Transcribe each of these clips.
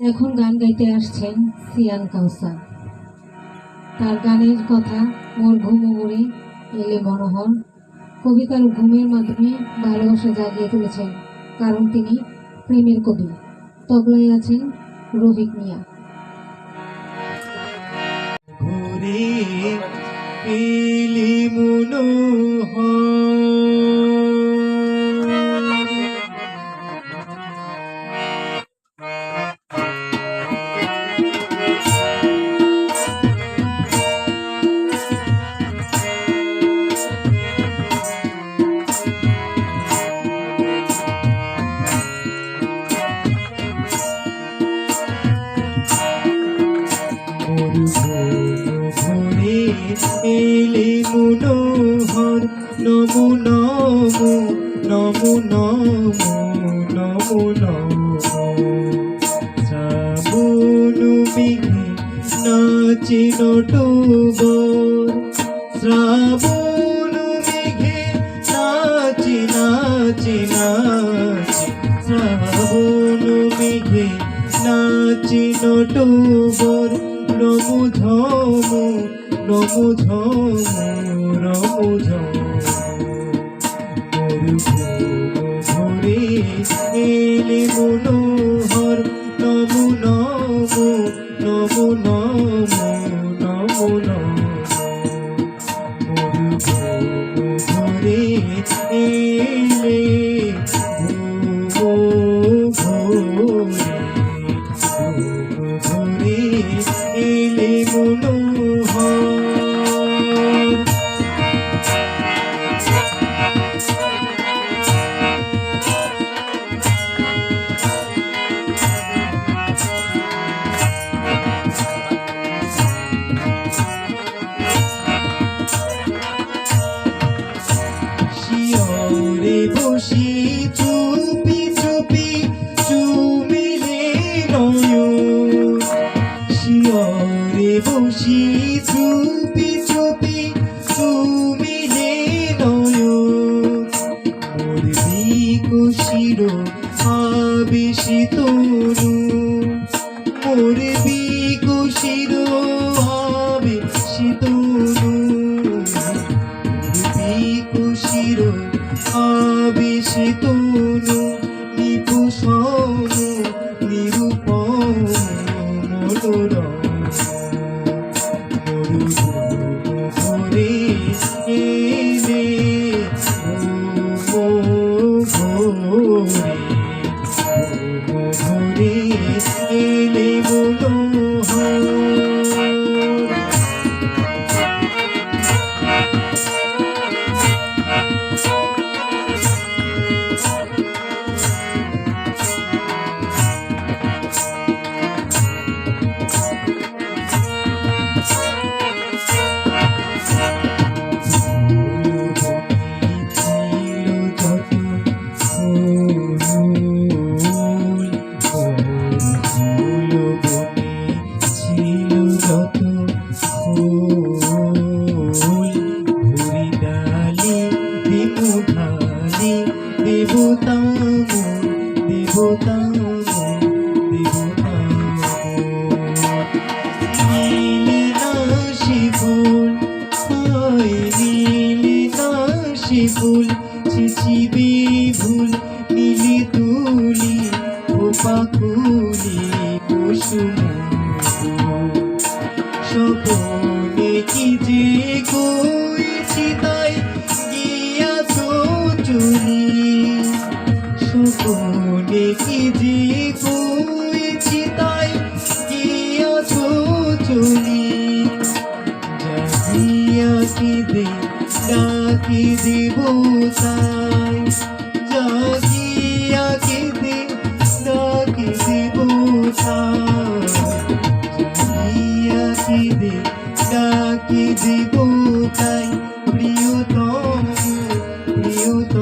এখন গান গাইতে আসছেন সিয়ান কাউসার। তার গানের কথা মোর ঘুম উড়ে এলে মনোহর। কবিতার ঘুমের মাধ্যমে ভালোবাসা জাগিয়ে তুলেছেন, কারণ তিনি প্রেমের কবি। তবলায় আছেন রফিক মিয়া। ঘুরে মনোহর। ঘরে এলে মনোহর নমো নমো নমো নমো নমো নমো শ্রাবণ মেঘে নাচে নটবর শ্রাবণ মেঘে নাচে নাচে নাচে শ্রাবণ মেঘে নাচে ঝমো নমো ঝমো নমো ঝমো ঘরে এলে মনোহর নমো নমো নমো নমো নমো নমো আবেশিত নিপুষম নিরূপম মনোরে এলে ঘরে নীলি নাশি ফুল নাশি ফুল নীলি তুলি পাকুলি কুসুম স্বপনে কি যে কইছি তাই স্বপনে কি কইছি তাই তো চুলি জাগিয়া কি দে ডাকি দেব তাই। জাগিয়া কি দে ডাকি দেব তাই। জাগিয়া কি দে ডাকি দেব তাই। প্রিয়তম প্রিয়তম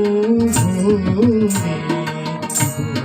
মেঘে নাচে